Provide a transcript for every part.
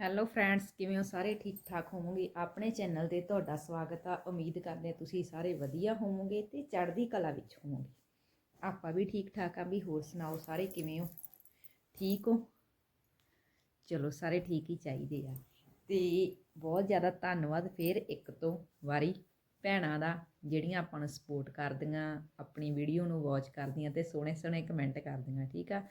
Hello friends ਕਿਵੇਂ ਹੋ? ਸਾਰੇ ਠੀਕ ਠਾਕ ਹੋਵੋਗੇ? ਆਪਣੇ ਚੈਨਲ ਤੇ ਤੁਹਾਡਾ ਸਵਾਗਤ ਆ। ਉਮੀਦ ਕਰਦੇ ਹਾਂ ਤੁਸੀਂ ਸਾਰੇ ਵਧੀਆ ਹੋਵੋਗੇ ਤੇ ਚੜ੍ਹਦੀ ਕਲਾ ਵਿੱਚ ਹੋਵੋਗੇ। ਆਪਾਂ ਵੀ ਠੀਕ ਠਾਕ ਆ ਵੀ ਹੋਰ ਸੁਣਾਓ ਸਾਰੇ ਕਿਵੇਂ ਹੋ? ਠੀਕ ਹੋ? ਚਲੋ ਸਾਰੇ ਠੀਕ ਹੀ ਚਾਹੀਦੇ ਆ। ਤੇ ਬਹੁਤ ਜ਼ਿਆਦਾ ਧੰਨਵਾਦ ਫੇਰ ਇੱਕ ਤੋਂ ਵਾਰੀ ਭੈਣਾਂ ਦਾ, ਜਿਹੜੀਆਂ ਆਪਾਂ ਨੂੰ ਸਪੋਰਟ ਕਰਦੀਆਂ, ਆਪਣੀ ਵੀਡੀਓ ਨੂੰ ਵਾਚ ਕਰਦੀਆਂ ਤੇ ਸੋਹਣੇ ਸੋਹਣੇ ਕਮੈਂਟ ਕਰਦੀਆਂ, ਠੀਕ ਆ?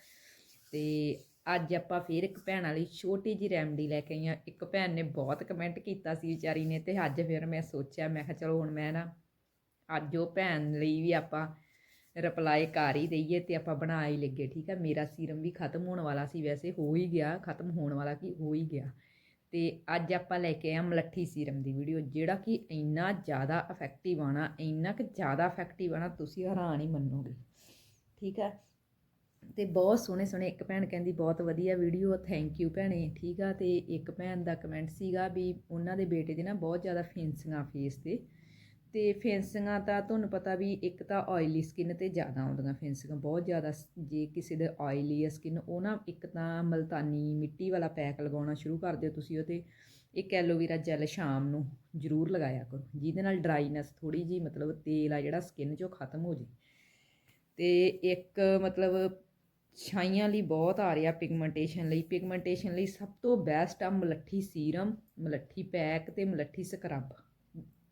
ਤੇ ਅੱਜ ਆਪਾਂ ਫੇਰ ਇੱਕ ਭੈਣ ਵਾਲੀ ਛੋਟੀ ਜੀ ਰੈਮਡੀ ਲੈ ਕੇ ਆਈ ਹਾਂ। ਇੱਕ ਭੈਣ ਨੇ ਬਹੁਤ ਕਮੈਂਟ ਕੀਤਾ ਸੀ ਵਿਚਾਰੀ ਨੇ ਤੇ ਅੱਜ ਫਿਰ ਮੈਂ ਸੋਚਿਆ, ਮੈਂ ਕਿਹਾ ਚਲੋ ਹੁਣ ਮੈਂ ਨਾ ਅੱਜ ਉਹ ਭੈਣ ਲਈ ਵੀ ਆਪਾਂ ਰਿਪਲਾਈ ਕਰ ਹੀ ਦਈਏ ਤੇ ਆਪਾਂ ਬਣਾ ਹੀ ਲੱਗੇ ਠੀਕ ਆ? ਮੇਰਾ ਸੀਰਮ ਵੀ ਖਤਮ ਹੋਣ ਵਾਲਾ ਸੀ ਵੈਸੇ, ਹੋ ਹੀ ਗਿਆ, ਖਤਮ ਹੋਣ ਵਾਲਾ ਕੀ? ਹੋ ਹੀ ਗਿਆ। ਤੇ ਅੱਜ ਆਪਾਂ ਲੈ ਕੇ ਆਏ ਹਾਂ ਮਲੱਠੀ ਸੀਰਮ ਦੀ ਵੀਡੀਓ ਜਿਹੜਾ ਕਿ ਇੰਨਾ ਜ਼ਿਆਦਾ ਇਫੈਕਟਿਵ ਆਣਾ ਇੰਨਾ ਕਿ ਜ਼ਿਆਦਾ ਇਫੈਕਟਿਵ ਆਣਾ ਤੁਸੀਂ ਹੈਰਾਨ ਹੀ ਮੰਨੋਗੇ, ਠੀਕ ਆ? ਤੇ ਬਹੁਤ ਸੋਹਣੇ ਸੋਹਣੇ ਇੱਕ ਭੈਣ ਕਹਿੰਦੀ, ਬਹੁਤ ਵਧੀਆ ਵੀਡੀਓ ਥੈਂਕ ਯੂ ਭੈਣੇ। ਠੀਕ ਆ, ਤੇ ਇੱਕ ਭੈਣ ਦਾ ਕਮੈਂਟ ਸੀਗਾ ਵੀ ਉਹਨਾਂ ਦੇ ਬੇਟੇ ਦੇ ਨਾ ਬਹੁਤ ਜ਼ਿਆਦਾ ਫੈਂਸਿੰਗਾਂ ਫੇਸ ਤੇ। ਤੇ ਫੈਂਸਿੰਗਾਂ ਤਾਂ ਤੁਹਾਨੂੰ ਪਤਾ ਵੀ ਇੱਕ ਤਾਂ ਆਇਲੀ ਸਕਿਨ ਤੇ ਜ਼ਿਆਦਾ ਆਉਂਦੀਆਂ ਫੈਂਸਿੰਗਾਂ ਬਹੁਤ ਜ਼ਿਆਦਾ ਜੇ ਕਿਸੇ ਦੇ ਆਇਲੀ ਹੈ ਸਕਿਨ ਉਹ ਨਾ ਇੱਕ ਤਾਂ ਮਲਤਾਨੀ ਮਿੱਟੀ ਵਾਲਾ ਪੈਕ ਲਗਾਉਣਾ ਸ਼ੁਰੂ ਕਰ ਦਿਓ ਤੁਸੀਂ ਉਹ 'ਤੇ ਇੱਕ ਐਲੋਵੇਰਾ ਜੈਲ ਸ਼ਾਮ ਨੂੰ ਜ਼ਰੂਰ ਲਗਾਇਆ ਕਰੋ, ਜਿਹਦੇ ਨਾਲ ਡਰਾਈਨੈਸ ਥੋੜੀ ਜੀ ਮਤਲਬ ਤੇਲ ਆ ਜਿਹੜਾ ਸਕਿਨ 'ਚੋਂ ਖਤਮ ਹੋ ਜੇ ਤੇ ਇੱਕ ਮਤਲਬ ਛਾਈਆਂ ਲਈ ਬਹੁਤ ਆ ਰਿਹਾ ਪਿਗਮੈਂਟੇਸ਼ਨ ਲਈ। ਪਿਗਮੈਂਟੇਸ਼ਨ ਲਈ ਸਭ ਤੋਂ ਬੈਸਟ ਆ ਮਲੱਠੀ ਸੀਰਮ ਮਲੱਠੀ ਪੈਕ ਤੇ ਮਲੱਠੀ ਸਕਰਬ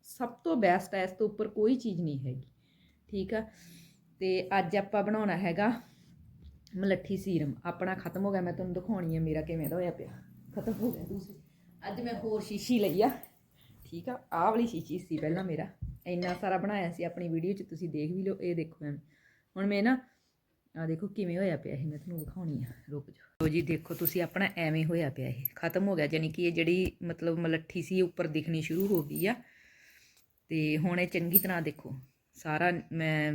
ਸਭ ਤੋਂ ਬੈਸਟ ਹੈ ਇਸ ਤੋਂ ਉੱਪਰ ਕੋਈ ਚੀਜ਼ ਨਹੀਂ ਹੈਗੀ, ਠੀਕ ਆ? ਤੇ ਅੱਜ ਆਪਾਂ ਬਣਾਉਣਾ ਹੈਗਾ ਮਲੱਠੀ ਸੀਰਮ ਆਪਣਾ ਖਤਮ ਹੋ ਗਿਆ, ਮੈਂ ਤੁਹਾਨੂੰ ਦਿਖਾਉਣੀ ਹੈ ਮੇਰਾ ਕਿਵੇਂ ਦਾ ਹੋਇਆ ਪਿਆ। ਖਤਮ ਹੋ ਗਿਆ ਦੂਸਰੀ। ਅੱਜ ਮੈਂ ਹੋਰ ਸ਼ੀਸ਼ੀ ਲਈ ਆ, ਠੀਕ ਆ? ਆਹ ਵਾਲੀ ਸ਼ੀਸ਼ੀ ਸੀ ਪਹਿਲਾਂ ਮੇਰਾ। ਇੰਨਾ ਸਾਰਾ ਬਣਾਇਆ ਸੀ, ਆਪਣੀ ਵੀਡੀਓ 'ਚ ਤੁਸੀਂ ਦੇਖ ਵੀ ਲਓ, ਇਹ ਦੇਖੋ ਐਵੇਂ। ਹੁਣ ਮੈਂ ਨਾ ਆ ਦੇਖੋ ਕਿਵੇਂ ਹੋਇਆ ਪਿਆ ਇਹ, ਮੈਂ ਤੁਹਾਨੂੰ ਵਿਖਾਉਣੀ ਆ, ਰੁਕ ਜਾਓ। ਲੋ ਜੀ, ਦੇਖੋ ਤੁਸੀਂ ਆਪਣਾ ਐਵੇਂ ਹੋਇਆ ਪਿਆ ਇਹ, ਖਤਮ ਹੋ ਗਿਆ ਯਾਨੀ ਕਿ ਇਹ ਜਿਹੜੀ ਮਤਲਬ ਮਲੱਠੀ ਸੀ ਉੱਪਰ ਦਿਖਣੀ ਸ਼ੁਰੂ ਹੋ ਗਈ ਆ। ਤੇ ਹੁਣ ਇਹ ਚੰਗੀ ਤਰ੍ਹਾਂ ਦੇਖੋ, ਸਾਰਾ ਮੈਂ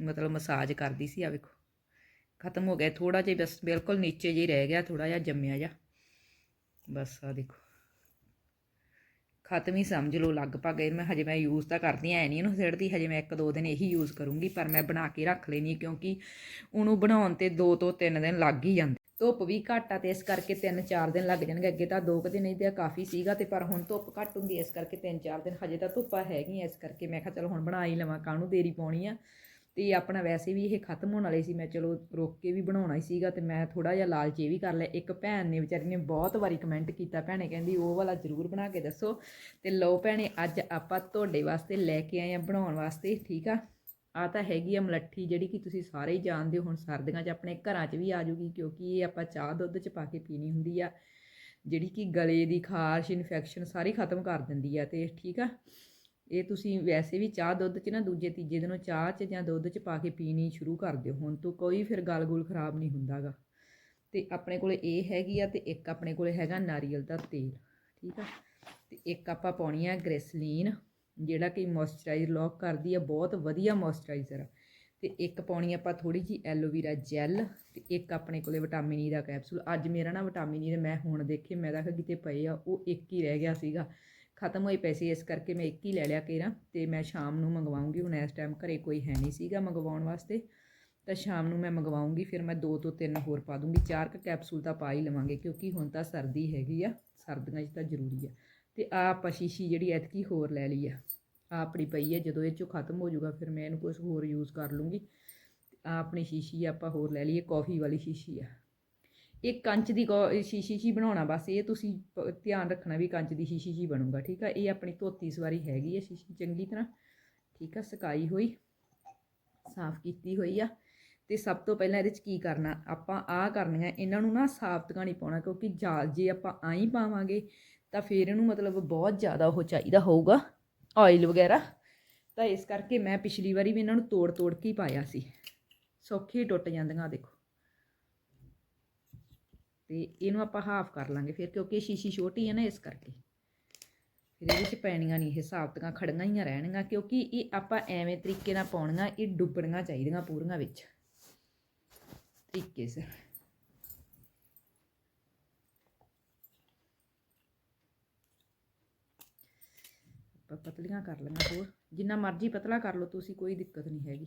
ਮਤਲਬ ਮਸਾਜ ਕਰਦੀ ਸੀ ਆ ਵੇਖੋ। ਖਤਮ ਹੋ ਗਿਆ ਥੋੜਾ ਜਿਹਾ ਬਸ ਬਿਲਕੁਲ ਨੀਚੇ ਜਿਹੀ ਰਹਿ ਗਿਆ ਥੋੜਾ ਜਿਹਾ ਜੰਮਿਆ ਜਿਹਾ। ਬਸ ਆ ਦੇਖੋ। ਖਤਮ ਹੀ ਸਮਝ ਲਓ, ਲਗਭਗ ਇਹ ਮੈਂ ਹਜੇ ਮੈਂ ਯੂਜ਼ ਤਾਂ ਕਰਦੀ ਐ ਨਹੀਂ ਇਹਨੂੰ ਸਿੱਟਦੀ ਹਜੇ ਮੈਂ ਇੱਕ ਦੋ ਦਿਨ ਇਹੀ ਯੂਜ਼ ਕਰੂੰਗੀ, ਪਰ ਮੈਂ ਬਣਾ ਕੇ ਰੱਖ ਲੈਣੀ ਕਿਉਂਕਿ ਉਹਨੂੰ ਬਣਾਉਣ ਤੇ 2 ਤੋਂ 3 ਦਿਨ ਲੱਗ ਹੀ ਜਾਂਦੇ। ਧੁੱਪ ਵੀ ਘੱਟ ਆ ਤੇ ਇਸ ਕਰਕੇ 3-4 ਦਿਨ ਲੱਗ ਜਾਣਗੇ, ਅੱਗੇ ਤਾਂ 2 ਕੁ ਦਿਨ ਹੀ ਤੇ ਕਾਫੀ ਸੀਗਾ ਤੇ ਪਰ ਹੁਣ ਧੁੱਪ ਘੱਟ ਹੁੰਦੀ ਐ ਇਸ ਕਰਕੇ 3-4 ਦਿਨ ਹਜੇ ਤਾਂ ਧੁੱਪਾਂ ਹੈਗੀਆਂ, ਇਸ ਕਰਕੇ ਮੈਂ ਕਿਹਾ ਚਲੋ ਹੁਣ ਬਣਾ ਹੀ ਲਵਾਂ ਕਾਹਨੂੰ ਦੇਰੀ ਪਾਉਣੀ ਆ। ਤੇ ਆਪਣਾ ਵੈਸੇ ਵੀ ਇਹ ਖਤਮ ਹੋਣ ਵਾਲੇ ਸੀ, ਮੈਂ ਚਲੋ ਰੋਕ ਕੇ ਵੀ ਬਣਾਉਣਾ ਹੀ ਸੀਗਾ ਤੇ ਮੈਂ ਥੋੜਾ ਜਿਹਾ ਲਾਲਚ ਇਹ ਵੀ ਕਰ ਲਿਆ। ਇੱਕ ਭੈਣ ਨੇ ਵਿਚਾਰੀ ਨੇ ਬਹੁਤ ਵਾਰੀ ਕਮੈਂਟ ਕੀਤਾ, ਭੈਣੇ ਕਹਿੰਦੀ, ਉਹ ਵਾਲਾ ਜ਼ਰੂਰ ਬਣਾ ਕੇ ਦੱਸੋ ਤੇ ਲਓ ਭੈਣੇ, ਅੱਜ ਆਪਾਂ ਤੁਹਾਡੇ ਵਾਸਤੇ ਲੈ ਕੇ ਆਏ ਆ ਬਣਾਉਣ ਵਾਸਤੇ, ਠੀਕ ਆ? ਆ ਤਾਂ ਹੈਗੀ ਆ ਮਲੱਠੀ ਜਿਹੜੀ ਕਿ ਤੁਸੀਂ ਸਾਰੇ ਹੀ ਜਾਣਦੇ ਹੋ, ਹੁਣ ਸਰਦੀਆਂ 'ਚ ਆਪਣੇ ਘਰਾਂ 'ਚ ਵੀ ਆ ਜੂਗੀ ਕਿਉਂਕਿ ਇਹ ਆਪਾਂ ਚਾਹ ਦੁੱਧ 'ਚ ਪਾ ਕੇ ਪੀਣੀ ਹੁੰਦੀ ਆ, ਜਿਹੜੀ ਕਿ ਗਲੇ ਦੀ ਖਾਰਸ਼ ਇਨਫੈਕਸ਼ਨ ਸਾਰੀ ਖਤਮ ਕਰ ਦਿੰਦੀ ਆ ਤੇ, ਠੀਕ ਆ? ਇਹ ਤੁਸੀਂ ਵੈਸੇ ਵੀ ਚਾਹ ਦੁੱਧ 'ਚ ਨਾ ਦੂਜੇ, ਤੀਜੇ ਦਿਨੋਂ ਚਾਹ 'ਚ ਜਾਂ ਦੁੱਧ 'ਚ ਪਾ ਕੇ ਪੀਣੀ ਸ਼ੁਰੂ ਕਰ ਦਿਓ। ਹੁਣ ਤੋਂ ਕੋਈ ਫਿਰ ਗਲ ਗੁਲ ਖਰਾਬ ਨਹੀਂ ਹੁੰਦਾਗਾ। ਤੇ ਆਪਣੇ ਕੋਲੇ ਇਹ ਹੈਗੀ ਆ ਤੇ ਇੱਕ ਆਪਣੇ ਕੋਲੇ ਹੈਗਾ ਨਾਰੀਅਲ ਦਾ ਤੇਲ, ਠੀਕ ਆ? ਤੇ ਇੱਕ ਆਪਾਂ ਪਾਉਣੀ ਆ ਗ੍ਰੈਸਲੀਨ, ਜਿਹੜਾ ਕਿ ਮੋਇਸਚਰਾਈਜ਼ਰ ਲੌਕ ਕਰਦੀ ਆ, ਬਹੁਤ ਵਧੀਆ ਮੋਇਸਚਰਾਈਜ਼ਰ ਆ। ਤੇ ਇੱਕ ਪਾਉਣੀ ਆਪਾਂ ਥੋੜੀ ਜੀ ਐਲੋਵੇਰਾ ਜੈਲ ਤੇ ਇੱਕ ਆਪਣੇ ਕੋਲੇ ਵਿਟਾਮਿਨ ਈ e ਦਾ ਕੈਪਸੂਲ ਅੱਜ ਮੇਰਾ ਨਾ ਵਿਟਾਮਿਨ ਈ e ਦੇ ਮੈਂ ਹੁਣ ਦੇਖੇ, ਮੈਂ ਤਾਂ ਕਿਤੇ ਪਏ ਆ, ਉਹ ਇੱਕ ਹੀ ਰਹਿ ਗਿਆ ਸੀਗਾ। ਖਤਮ ਹੋਈ ਪਏ ਸੀ ਇਸ ਕਰਕੇ ਮੈਂ ਇੱਕ ਹੀ ਲੈ ਲਿਆ ਕੇਰਾ ਤੇ ਮੈਂ ਸ਼ਾਮ ਨੂੰ ਮੰਗਵਾਉਂਗੀ। ਹੁਣ ਇਸ ਟਾਈਮ ਘਰੇ ਕੋਈ ਹੈ ਨਹੀਂ ਸੀਗਾ ਮੰਗਵਾਉਣ ਵਾਸਤੇ। ਤਾਂ ਸ਼ਾਮ ਨੂੰ ਮੈਂ ਮੰਗਵਾਉਂਗੀ, ਫਿਰ ਮੈਂ ਦੋ ਤੋਂ ਤਿੰਨ ਹੋਰ ਪਾ ਦੂੰਗੀ। ਚਾਰ ਕ ਕੈਪਸੂਲ ਤਾਂ ਪਾ ਹੀ ਲਵਾਂਗੇ, ਕਿਉਂਕਿ ਹੁਣ ਤਾਂ ਸਰਦੀ ਹੈਗੀ ਆ, ਸਰਦੀਆਂ 'ਚ ਤਾਂ ਜ਼ਰੂਰੀ ਆ। ਤੇ ਆ ਆਪਾਂ ਸ਼ੀਸ਼ੀ ਜਿਹੜੀ ਐਤਕੀ ਹੋਰ ਲੈ ਲਈ ਆ। ਆ ਆਪਣੀ ਪਈ ਹੈ ਜਦੋਂ ਇਹ ਚੋਂ ਖਤਮ ਹੋ ਜਾਊਗਾ, ਫਿਰ ਮੈਂ ਇਹਨੂੰ ਕੁਝ ਹੋਰ ਯੂਜ਼ ਕਰ ਲੂੰਗੀ। ਆ ਆਪਣੀ ਸ਼ੀਸ਼ੀ ਆਪਾਂ ਹੋਰ ਲੈ ਲਈਏ, ਕਾਫੀ ਵਾਲੀ ਸ਼ੀਸ਼ੀ ਆ। ਇਹ ਕੰਚ ਦੀ ਕੌ- ਸ਼ੀਸ਼ੀ ਜੀ ਬਣਾਉਣਾ ਬਸ, ਇਹ ਤੁਸੀਂ ਪ- ਧਿਆਨ ਰੱਖਣਾ ਵੀ ਕੰਚ ਦੀ ਸ਼ੀਸ਼ੀ ਜੀ ਬਣੂਗਾ, ਠੀਕ ਆ? ਇਹ ਆਪਣੀ ਧੋਤੀ ਸਵਾਰੀ ਹੈਗੀ ਆ ਸ਼ੀਸ਼ੀ, ਚੰਗੀ ਤਰ੍ਹਾਂ, ਠੀਕ ਆ? ਸਕਾਈ ਹੋਈ, ਸਾਫ਼ ਕੀਤੀ ਹੋਈ ਆ। ਤੇ ਸਭ ਤੋਂ ਪਹਿਲਾਂ ਇਹਦੇ 'ਚ ਕੀ ਕਰਨਾ, ਆਪਾਂ ਆਹ ਕਰਨੀਆਂ ਇਹਨਾਂ ਨੂੰ ਨਾ ਸਾਬਤਗਾ ਨਹੀਂ ਪਾਉਣਾ, ਕਿਉਂਕਿ ਜਾਲ ਜੇ ਆਪਾਂ ਆਈ ਪਾਵਾਂਗੇ, ਤਾਂ ਫਿਰ ਇਹਨੂੰ ਮਤਲਬ ਬਹੁਤ ਜ਼ਿਆਦਾ ਉਹ ਚਾਹੀਦਾ ਹੋਊਗਾ ਆਇਲ ਵਗੈਰਾ। ਤਾਂ ਇਸ ਕਰਕੇ ਮੈਂ ਪਿਛਲੀ ਵਾਰੀ ਵੀ ਇਹਨਾਂ ਨੂੰ ਤੋੜ ਤੋੜ ਕੇ ਹੀ ਪਾਇਆ ਸੀ। ਸੌਖੇ ਟੁੱਟ ਜਾਂਦੀਆਂ, ਆਹ ਦੇਖੋ। ਤੇ ਇਹਨੂੰ ਆਪਾਂ ਹਾਫ ਕਰ ਲਾਂਗੇ ਫਿਰ, ਕਿਉਂਕਿ ਇਹ ਸ਼ੀਸ਼ੀ ਛੋਟੀ ਹੈ ਨਾ ਇਸ ਕਰਕੇ। ਫਿਰ ਇਹਦੇ ਵਿੱਚ ਪੈਣੀਆਂ ਨਹੀਂ, ਇਹ ਸਾਬਤੀਆਂ ਖੜੀਆਂ ਹੀ ਰਹਿਣਗੀਆਂ, ਕਿਉਂਕਿ ਇਹ ਆਪਾਂ ਐਵੇਂ ਤਰੀਕੇ ਨਾਲ ਪਾਉਣੀਆਂ, ਇਹ ਡੁੱਬਣੀਆਂ ਚਾਹੀਦੀਆਂ ਪੂਰੀਆਂ ਵਿੱਚ। ਤਰੀਕੇ ਸੇ ਆਪਾਂ ਪਤਲੀਆਂ ਕਰ ਲਈਆਂ ਹੋਰ, ਜਿੰਨਾ ਮਰਜ਼ੀ ਪਤਲਾ ਕਰ ਲਓ, ਤੁਸੀਂ ਕੋਈ ਦਿੱਕਤ ਨਹੀਂ ਹੈਗੀ।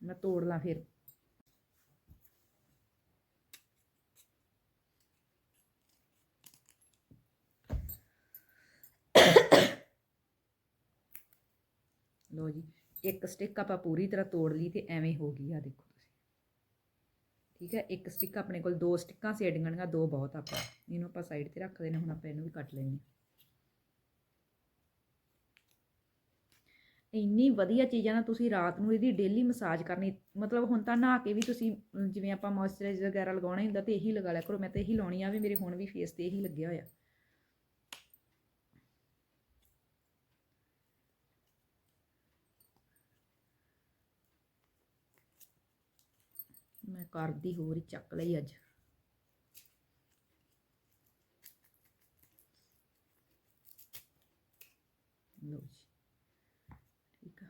ਮੈਂ ਤੋੜ ਲਾਂ ਫਿਰ। ਇੱਕ ਸਟਿਕ ਆਪਾਂ ਪੂਰੀ ਤਰ੍ਹਾਂ ਤੋੜ ਲਈ ਤੇ ਐਵੇਂ ਹੋ ਗਈ ਆ, ਦੇਖੋ ਤੁਸੀਂ। ਠੀਕ ਹੈ, ਇੱਕ ਸਟਿਕ ਆਪਣੇ ਕੋਲ ਦੋ ਸਟਿੱਕਾਂ ਸੇੜੀਆਂ ਦੋ ਬਹੁਤ ਆਪਾਂ। ਇਹਨੂੰ ਆਪਾਂ ਸਾਈਡ ਤੇ ਰੱਖ ਦੇਣਾ, ਹੁਣ ਆਪਾਂ ਇਹਨੂੰ ਵੀ ਕੱਟ ਲੈਣੀ ਇੰਨੀ ਵਧੀਆ ਚੀਜ਼ਾਂ ਨਾ ਤੁਸੀਂ ਰਾਤ ਨੂੰ ਇਹਦੀ ਡੇਲੀ ਮਸਾਜ ਕਰਨੀ, ਮਤਲਬ ਹੁਣ ਤਾਂ ਨਹਾ ਕੇ ਵੀ ਤੁਸੀਂ ਜਿਵੇਂ ਆਪਾਂ ਮੋਇਸਚਰਾਈਜ਼ਰ ਵਗੈਰਾ ਲਗਾਉਣਾ ਹੀ ਹੁੰਦਾ, ਤੇ ਇਹੀ ਲਗਾ ਲਿਆ ਕਰੋ। ਮੈਂ ਤਾਂ ਇਹੀ ਲਾਉਣੀ ਆ, ਵੀ ਮੇਰੇ ਹੁਣ ਵੀ ਫੇਸ ਤੇ ਇਹੀ ਲੱਗਿਆ ਹੋਇਆ। ਮੈਂ ਕਰਦੀ ਹੋਰ ਹੀ ਚੱਕ ਲਈ ਅੱਜ। ਲਓ ਜੀ ਠੀਕ ਆ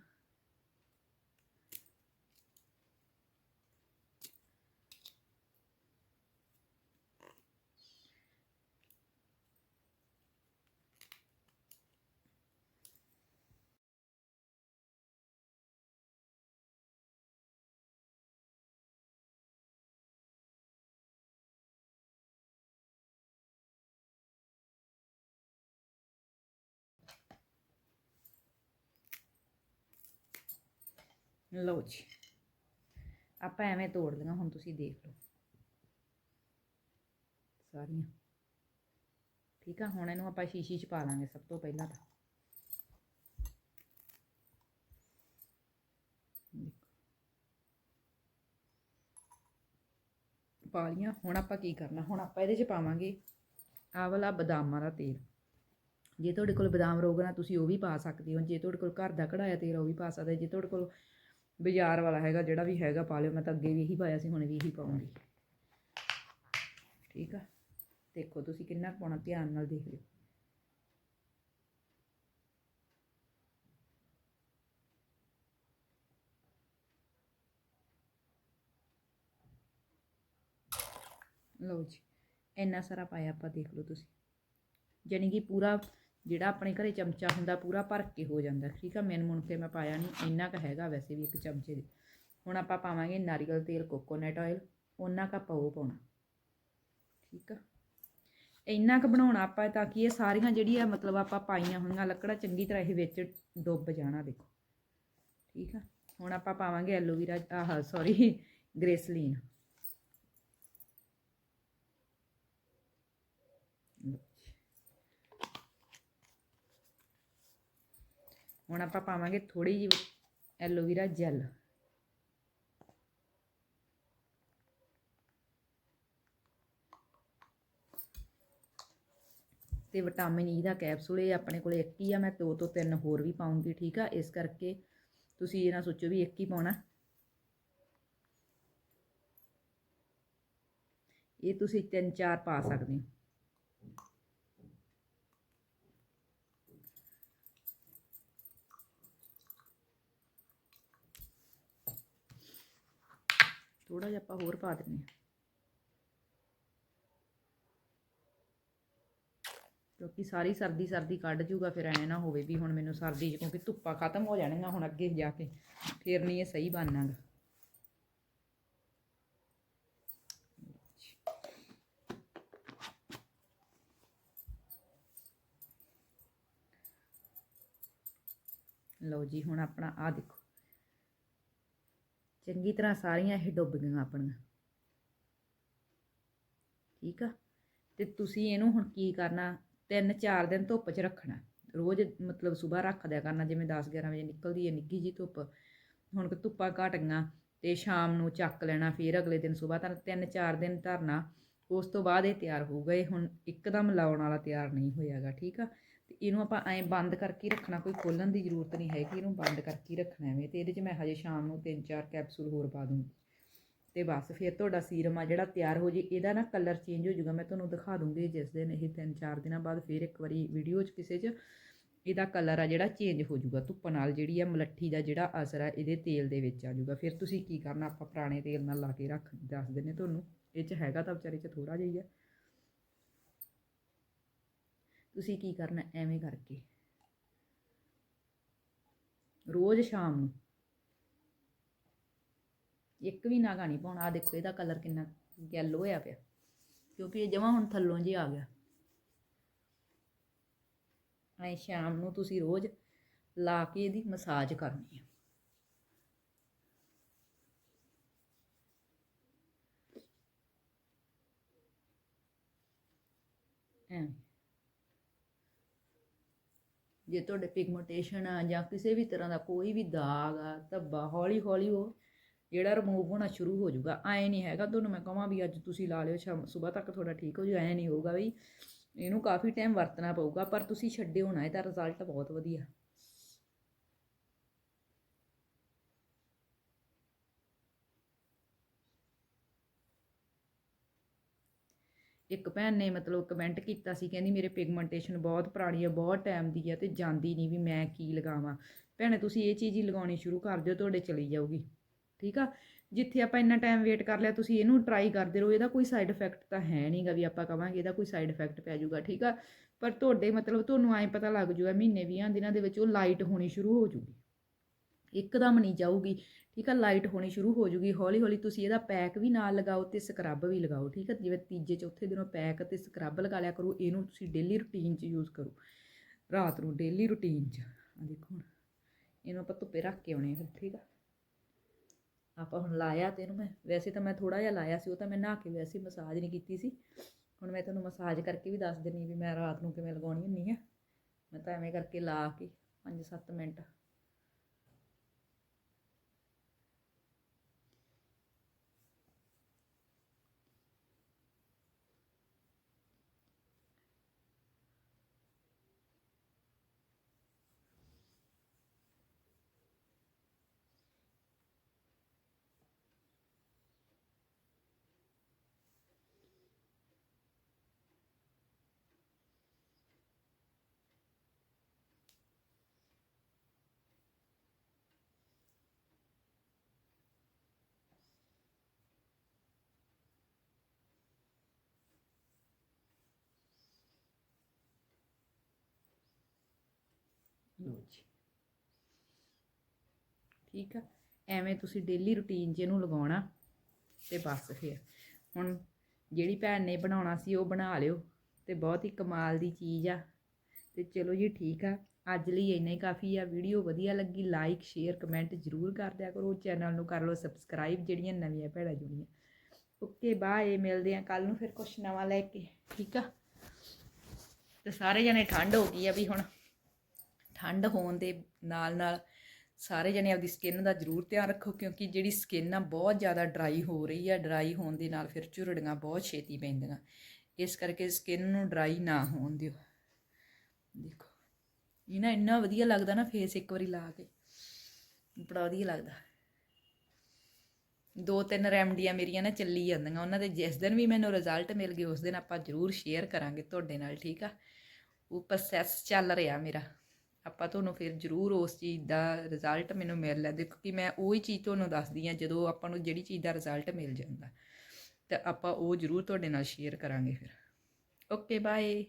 ਲਓ ਜੀ। ਆਪਾਂ ਐਵੇਂ ਤੋੜ ਲਈਆਂ, ਹੁਣ ਤੁਸੀਂ ਦੇਖ ਲਓ। ਸਾਰੀਆਂ। ਠੀਕ ਆ, ਹੁਣ ਇਹਨੂੰ ਆਪਾਂ ਸ਼ੀਸ਼ੀ ਚ ਪਾ ਲਾਂਗੇ ਸਭ ਤੋਂ ਪਹਿਲਾਂ ਤਾਂ। ਪਾ ਲਈਆਂ, ਹੁਣ ਆਪਾਂ ਕੀ ਕਰਨਾ? ਹੁਣ ਆਪਾਂ ਇਹਦੇ ਚ ਪਾਵਾਂਗੇ ਆਹ ਵਾਲਾ ਬਦਾਮਾਂ ਦਾ ਤੇਲ। ਜੇ ਤੁਹਾਡੇ ਕੋਲ ਬਦਾਮ ਰੋਗਣਾ ਤੁਸੀਂ ਉਹ ਵੀ ਪਾ ਸਕਦੇ ਹੋ। ਜੇ ਤੁਹਾਡੇ ਕੋਲ ਘਰ ਦਾ ਕਢਾਇਆ ਤੇਲ, ਉਹ ਵੀ ਪਾ ਸਕਦੇ ਜੇ ਤੁਹਾਡੇ ਕੋਲ ਬਾਜ਼ਾਰ ਵਾਲਾ ਹੈਗਾ, ਜਿਹੜਾ ਵੀ ਹੈਗਾ ਪਾ ਲਿਓ, ਮੈਂ ਤਾਂ ਅੱਗੇ ਵੀ ਇਹੀ ਪਾਇਆ ਸੀ, ਹੁਣ ਵੀ ਇਹੀ ਪਾਉਂਗੀ। ਠੀਕ ਆ? ਦੇਖੋ, ਤੁਸੀਂ ਕਿੰਨਾ ਕੁ ਪਾਉਣਾ, ਧਿਆਨ ਨਾਲ ਦੇਖ ਲਿਓ। ਲਓ ਜੀ, ਇੰਨਾ ਸਾਰਾ ਪਾਇਆ ਆਪਾਂ ਦੇਖ ਲਓ ਤੁਸੀਂ। ਜਾਣੀ ਕਿ ਪੂਰਾ ਜਿਹੜਾ ਆਪਣੇ ਘਰੇ ਚਮਚਾ ਹੁੰਦਾ ਪੂਰਾ ਭਰ ਕੇ ਹੋ ਜਾਂਦਾ, ਠੀਕ ਆ? ਮੈਨ ਮੁਣ ਕੇ ਮੈਂ ਪਾਇਆ ਨਹੀਂ ਇੰਨਾ ਕ ਹੈਗਾ ਵੈਸੇ ਵੀ ਇੱਕ ਚਮਚੇ ਦੇ। ਹੁਣ ਆਪਾਂ ਪਾਵਾਂਗੇ ਨਾਰੀਅਲ ਤੇਲ, ਕੋਕੋਨਟ ਆਇਲ ਉਹਨਾਂ ਕ ਆਪਾਂ ਉਹ ਪਾਉਣਾ, ਠੀਕ ਆ? ਇੰਨਾ ਕ ਬਣਾਉਣਾ ਆਪਾਂ ਤਾਂ ਕਿ ਇਹ ਸਾਰੀਆਂ ਜਿਹੜੀਆਂ ਮਤਲਬ ਆਪਾਂ ਪਾਈਆਂ ਹੋਈਆਂ ਲੱਕੜਾਂ ਚੰਗੀ ਤਰ੍ਹਾਂ ਇਹ ਵਿੱਚ ਡੁੱਬ ਜਾਣਾ, ਦੇਖੋ। ਠੀਕ ਆ? ਹੁਣ ਆਪਾਂ ਪਾਵਾਂਗੇ ਐਲੋਵੀਰਾ, ਆਹ ਸੌਰੀ ਗ੍ਰੇਸਲੀਨ। ਹੁਣ ਆਪਾਂ ਪਾਵਾਂਗੇ ਥੋੜੀ ਜਿਹੀ ਐਲੋਵੀਰਾ ਜੈਲ। ਤੇ ਵਿਟਾਮਿਨ ਈ ਦਾ ਕੈਪਸੂਲ ਇਹ ਆਪਣੇ ਕੋਲ ਇੱਕ ਹੀ ਆ, ਮੈਂ ਦੋ ਤੋਂ ਤਿੰਨ ਹੋਰ ਵੀ ਪਾਉਂਗੀ, ਠੀਕ ਆ? ਇਸ ਕਰਕੇ ਤੁਸੀਂ ਇਹ ਨਾ ਸੋਚੋ ਵੀ ਇੱਕ ਹੀ ਪਾਉਣਾ। ਇਹ ਤੁਸੀਂ ਤਿੰਨ ਚਾਰ ਪਾ ਸਕਦੇ ਹੋ। ਥੋੜਾ ਜਿਹਾ ਆਪਾਂ ਹੋਰ ਪਾ ਦਿੰਦੇ ਹਾਂ। ਕਿਉਂਕਿ ਸਾਰੀ ਸਰਦੀ ਸਰਦੀ ਕੱਢ ਜੂਗਾ, ਫਿਰ ਐ ਨਾ ਹੋਵੇ ਵੀ ਹੁਣ ਮੈਨੂੰ ਸਰਦੀ ਕਿਉਂਕਿ ਧੁੱਪਾਂ ਖਤਮ ਹੋ ਜਾਣਗੀਆਂ ਹੁਣ ਅੱਗੇ ਜਾ ਕੇ, ਫਿਰ ਨਹੀਂ ਇਹ ਸਹੀ ਬਣਨਾਗਾ। ਲਓ ਜੀ, ਹੁਣ ਆਪਣਾ ਆ ਦੇਖੋ। ਚੰਗੀ ਤਰ੍ਹਾਂ ਸਾਰੀਆਂ ਇਹ ਡੁੱਬ ਗਈਆਂ ਆਪਣੀਆਂ। ਠੀਕ ਆ? ਤੇ ਤੁਸੀਂ ਇਹਨੂੰ ਹੁਣ ਕੀ ਕਰਨਾ? ਤਿੰਨ ਚਾਰ ਦਿਨ ਧੁੱਪ 'ਚ ਰੱਖਣਾ। ਰੋਜ਼ ਮਤਲਬ ਸਵੇਰ ਰੱਖ ਦਿਆ ਕਰਨਾ, ਜਿਵੇਂ 10 11 ਵਜੇ ਨਿਕਲਦੀ ਹੈ ਨਿੱਗੀ ਜੀ ਧੁੱਪ। ਹੁਣ ਧੁੱਪਾਂ ਘਟ ਗਈਆਂ ਤੇ ਸ਼ਾਮ ਨੂੰ ਚੱਕ ਲੈਣਾ, ਫਿਰ ਅਗਲੇ ਦਿਨ ਸਵੇਰ ਤਾਂ ਤਿੰਨ ਚਾਰ ਦਿਨ ਧਰਨਾ। ਉਸ ਤੋਂ ਬਾਅਦ ਇਹ ਤਿਆਰ ਹੋਊਗਾ ਇਹ ਹੁਣ ਇੱਕਦਮ ਲਾਉਣ ਵਾਲਾ ਤਿਆਰ ਨਹੀਂ ਹੋਇਆਗਾ, ਠੀਕ ਆ? ਤੇ ਇਹਨੂੰ ਆਪਾਂ ਐਂ ਬੰਦ ਕਰਕੇ ਰੱਖਣਾ, ਕੋਈ ਖੋਲਣ ਦੀ ਜ਼ਰੂਰਤ ਨਹੀਂ ਹੈਗੀ, ਇਹਨੂੰ ਬੰਦ ਕਰਕੇ ਰੱਖਣਾ ਐਵੇਂ, ਤੇ ਇਹਦੇ 'ਚ ਮੈਂ ਹਜੇ ਸ਼ਾਮ ਨੂੰ ਤਿੰਨ ਚਾਰ ਕੈਪਸੂਲ ਹੋਰ ਪਾ ਦੂੰਗੀ। ਤੇ ਬਸ ਫਿਰ ਤੁਹਾਡਾ ਸੀਰਮ ਆ ਜਿਹੜਾ ਤਿਆਰ ਹੋ ਜੇ, ਇਹਦਾ ਨਾ ਕਲਰ ਚੇਂਜ ਹੋ ਜਾਊਗਾ, ਮੈਂ ਤੁਹਾਨੂੰ ਦਿਖਾ ਦੂੰਗੀ ਜਿਸ ਦਿਨ ਇਹ ਤਿੰਨ ਚਾਰ ਦਿਨਾਂ ਬਾਅਦ ਫਿਰ ਇੱਕ ਵਾਰੀ ਵੀਡੀਓ 'ਚ ਕਿਸੇ 'ਚ ਇਹਦਾ ਕਲਰ ਆ ਜਿਹੜਾ ਚੇਂਜ ਹੋ ਜਾਊਗਾ, ਧੁੱਪ ਨਾਲ ਜਿਹੜੀ ਆ ਮਲੱਠੀ ਦਾ ਜਿਹੜਾ ਅਸਰ ਆ, ਇਹਦੇ ਤੇਲ ਦੇ ਵਿੱਚ ਆ ਜਾਊਗਾ। ਫਿਰ ਤੁਸੀਂ ਕੀ ਕਰਨਾ, ਆਪਾਂ ਪੁਰਾਣੇ ਤੇਲ ਨਾਲ ਲਾ ਕੇ ਰੱਖ, ਦੱਸ ਦਿੰਨੇ ਤੁਹਾਨੂੰ। ਇਹ 'ਚ ਹੈਗਾ ਤਾਂ ਵਿਚਾਰੇ 'ਚ ਥੋੜਾ ਜਿਹਾ ਹੀ ਆ। ਤੁਸੀਂ ਕੀ ਕਰਨਾ ਐਵੇਂ ਕਰਕੇ? ਰੋਜ਼ ਸ਼ਾਮ ਨੂੰ। ਇੱਕ ਵੀ ਨਾਗਾ ਨਹੀਂ ਪਾਉਣਾ। ਆ ਦੇਖੋ ਇਹਦਾ ਕਲਰ ਕਿੰਨਾ ਯੈਲੋ ਹੋਇਆ ਪਿਆ। ਕਿਉਂਕਿ ਇਹ ਜਮਾ ਹੁਣ ਥੱਲੋਂ ਜੀ ਆ ਗਿਆ। ਐ ਸ਼ਾਮ ਨੂੰ ਤੁਸੀਂ ਰੋਜ਼ ਲਾ ਕੇ ਇਹਦੀ ਮਸਾਜ ਕਰਨੀ ਹੈ ਐਵੇਂ ਜੇ ਤੁਹਾਡੇ ਪਿਗਮੈਂਟੇਸ਼ਨ ਆ ਜਾਂ ਕਿਸੇ ਵੀ ਤਰ੍ਹਾਂ ਦਾ ਕੋਈ ਵੀ ਦਾਗ ਆ, ਧੱਬਾ ਹੌਲੀ ਹੌਲੀ ਉਹ ਜਿਹੜਾ ਰਿਮੂਵ ਹੋਣਾ ਸ਼ੁਰੂ ਹੋ ਜਾਊਗਾ। ਐ ਨਹੀਂ ਹੈਗਾ ਤੁਹਾਨੂੰ ਮੈਂ ਕਹਾਂ ਵੀ ਅੱਜ ਤੁਸੀਂ ਲਾ ਲਿਓ, ਸ਼ਾਮ, ਸਵੇਰ ਤੱਕ ਤੁਹਾਡਾ ਠੀਕ ਹੋ ਜੂ ਐ ਨਹੀਂ ਹੋਊਗਾ ਵੀ ਇਹਨੂੰ ਕਾਫੀ ਟਾਈਮ ਵਰਤਣਾ ਪਊਗਾ, ਪਰ ਤੁਸੀਂ ਛੱਡਿਓ ਨਾ, ਇਹਦਾ ਰਿਜ਼ਲਟ ਬਹੁਤ ਵਧੀਆ। ਇੱਕ ਭੈਣ ਨੇ ਮਤਲਬ ਕਮੈਂਟ ਕੀਤਾ ਸੀ, ਕਹਿੰਦੀ ਮੇਰੇ ਪਿਗਮੈਂਟੇਸ਼ਨ ਬਹੁਤ ਪੁਰਾਣੀ ਆ, ਬਹੁਤ ਟਾਈਮ ਦੀ ਹੈ ਤੇ ਜਾਂਦੀ ਨਹੀਂ ਵੀ ਮੈਂ ਕੀ ਲਗਾਵਾਂ। ਭੈਣੇ, ਤੁਸੀਂ ਇਹ ਚੀਜ਼ ਹੀ ਲਗਾਉਣੀ ਸ਼ੁਰੂ ਕਰ ਦਿਓ, ਤੁਹਾਡੇ ਚਲੀ ਜਾਊਗੀ। ਠੀਕ ਆ? ਜਿੱਥੇ ਆਪਾਂ ਇੰਨਾ ਟਾਈਮ ਵੇਟ ਕਰ ਲਿਆ, ਤੁਸੀਂ ਇਹਨੂੰ ਟਰਾਈ ਕਰਦੇ ਰਹੋ, ਇਹਦਾ ਕੋਈ ਸਾਈਡ ਇਫੈਕਟ ਤਾਂ ਹੈ ਨਹੀਂਗਾ ਵੀ ਆਪਾਂ ਕਵਾਂਗੇ ਇਹਦਾ ਕੋਈ ਸਾਈਡ ਇਫੈਕਟ ਪੈ ਜਾਊਗਾ, ਠੀਕ ਆ? ਪਰ ਤੁਹਾਡੇ ਮਤਲਬ ਤੁਹਾਨੂੰ ਐਂ ਪਤਾ ਲੱਗ ਜੂਗਾ, ਮਹੀਨੇ 20 ਦਿਨਾਂ ਦੇ ਵਿੱਚ ਉਹ ਲਾਈਟ ਹੋਣੀ ਸ਼ੁਰੂ ਹੋ ਜੂਗੀ। ਇੱਕਦਮ ਨਹੀਂ ਜਾਊਗੀ। ਠੀਕ ਆ, ਲਾਈਟ ਹੋਣੀ ਸ਼ੁਰੂ ਹੋ ਜੂਗੀ ਹੌਲੀ ਹੌਲੀ ਤੁਸੀਂ ਇਹਦਾ ਪੈਕ ਵੀ ਨਾਲ ਲਗਾਓ ਤੇ ਸਕਰਬ ਵੀ ਲਗਾਓ, ਠੀਕ ਆ, ਜਿਵੇਂ ਤੀਜੇ ਚੌਥੇ ਦਿਨੋਂ ਪੈਕ ਤੇ ਸਕਰਬ ਲਗਾ ਲਿਆ ਕਰੋ, ਇਹਨੂੰ ਤੁਸੀਂ ਡੇਲੀ ਰੁਟੀਨ 'ਚ ਯੂਜ਼ ਕਰੋ, ਰਾਤ ਨੂੰ ਡੇਲੀ ਰੁਟੀਨ 'ਚ ਆ ਦੇਖੋ ਹੁਣ, ਇਹਨੂੰ ਆਪਾਂ ਧੁੱਪੇ ਰੱਖ ਕੇ ਆਉਣੇ ਆ ਫਿਰ, ਠੀਕ ਆ। ਆਪਾਂ ਹੁਣ ਲਾਇਆ ਤੇ ਇਹਨੂੰ ਮੈਂ, ਵੈਸੇ ਤਾਂ ਮੈਂ ਥੋੜਾ ਜਿਹਾ ਲਾਇਆ ਸੀ, ਉਹ ਤਾਂ ਮੈਂ ਨਹਾ ਕੇ ਵੈਸੇ ਮਸਾਜ ਨਹੀਂ ਕੀਤੀ ਸੀ, ਹੁਣ ਮੈਂ ਤੁਹਾਨੂੰ ਮਸਾਜ ਕਰਕੇ ਵੀ ਦੱਸ ਦਿੰਨੀ ਵੀ ਮੈਂ ਰਾਤ ਨੂੰ ਕਿਵੇਂ ਲਗਾਉਣੀ ਹੁੰਨੀ ਆ, ਮੈਂ ਤਾਂ ਐਵੇਂ ਕਰਕੇ ਲਾ ਕੇ 5-7 ਮਿੰਟ ਲਓ ਜੀ ਠੀਕ ਆ? ਐਵੇਂ ਤੁਸੀਂ ਡੇਲੀ ਰੁਟੀਨ 'ਚ ਇਹਨੂੰ ਲਗਾਉਣਾ ਤੇ ਬਸ ਫਿਰ। ਹੁਣ ਜਿਹੜੀ ਭੈਣ ਨੇ ਬਣਾਉਣਾ ਸੀ ਉਹ ਬਣਾ ਲਿਓ ਤੇ ਬਹੁਤ ਹੀ ਕਮਾਲ ਦੀ ਚੀਜ਼ ਆ। ਤੇ ਚਲੋ ਜੀ ਠੀਕ ਆ। ਅੱਜ ਲਈ ਇੰਨਾ ਹੀ ਕਾਫੀ ਆ। ਵੀਡੀਓ ਵਧੀਆ ਲੱਗੀ ਲਾਈਕ ਸ਼ੇਅਰ ਕਮੈਂਟ ਜ਼ਰੂਰ ਕਰ ਦਿਆ ਕਰੋ। ਚੈਨਲ ਨੂੰ ਕਰ ਲਓ ਸਬਸਕ੍ਰਾਈਬ ਜਿਹੜੀਆਂ ਨਵੀਆਂ ਭੈਣਾਂ ਜੁੜੀਆਂ। ਓਕੇ ਬਾਏ ਮਿਲਦੇ ਆ ਕੱਲ ਨੂੰ ਫਿਰ ਕੁਛ ਨਵਾਂ ਲੈ ਕੇ। ਠੀਕ ਆ? ਤੇ ਸਾਰੇ ਜਣੇ ਠੰਡ ਹੋ ਗਈ ਆ ਵੀ ਹੁਣ। ਠੰਡ ਹੋਣ ਦੇ ਨਾਲ ਨਾਲ ਸਾਰੇ ਜਣੇ ਆਪਦੀ ਸਕਿਨ ਦਾ ਜ਼ਰੂਰ ਧਿਆਨ ਰੱਖੋ, ਕਿਉਂਕਿ ਜਿਹੜੀ ਸਕਿਨ ਆ ਬਹੁਤ ਜ਼ਿਆਦਾ ਡਰਾਈ ਹੋ ਰਹੀ ਆ ਡਰਾਈ ਹੋਣ ਦੇ ਨਾਲ ਫਿਰ ਝੁਰੜੀਆਂ ਬਹੁਤ ਛੇਤੀ ਪੈਂਦੀਆਂ। ਇਸ ਕਰਕੇ ਸਕਿਨ ਨੂੰ ਡਰਾਈ ਨਾ ਹੋਣ ਦਿਓ। ਦੇਖੋ, ਇਹ ਨਾ ਇੰਨਾ ਵਧੀਆ ਲੱਗਦਾ ਨਾ ਫੇਸ ਇੱਕ ਵਾਰੀ ਲਾ ਕੇ। ਬੜਾ ਵਧੀਆ ਲੱਗਦਾ। ਦੋ ਤਿੰਨ ਰੈਮਡੀਆਂ ਮੇਰੀਆਂ ਨਾ ਚੱਲੀ ਜਾਂਦੀਆਂ। ਉਹਨਾਂ ਦੇ ਜਿਸ ਦਿਨ ਵੀ ਮੈਨੂੰ ਰਿਜ਼ਲਟ ਮਿਲ ਗਏ, ਉਸ ਦਿਨ ਆਪਾਂ ਜ਼ਰੂਰ ਸ਼ੇਅਰ ਕਰਾਂਗੇ ਤੁਹਾਡੇ ਨਾਲ, ਠੀਕ ਆ? ਉਹ ਪ੍ਰੋਸੈਸ ਚੱਲ ਰਿਹਾ ਮੇਰਾ। ਆਪਾਂ ਤੁਹਾਨੂੰ ਫਿਰ ਜ਼ਰੂਰ ਉਸ ਚੀਜ਼ ਦਾ ਰਿਜ਼ਲਟ ਮੈਨੂੰ ਮਿਲ ਲੈ। ਦੇਖੋ ਕਿ ਮੈਂ ਉਹੀ ਚੀਜ਼ ਤੁਹਾਨੂੰ ਦੱਸਦੀ ਆ ਜਦੋਂ ਆਪਾਂ ਨੂੰ ਜਿਹੜੀ ਚੀਜ਼ ਦਾ ਰਿਜ਼ਲਟ ਮਿਲ ਜਾਂਦਾ। ਤਾਂ ਆਪਾਂ ਉਹ ਜ਼ਰੂਰ ਤੁਹਾਡੇ ਨਾਲ ਸ਼ੇਅਰ ਕਰਾਂਗੇ ਫਿਰ। Okay bye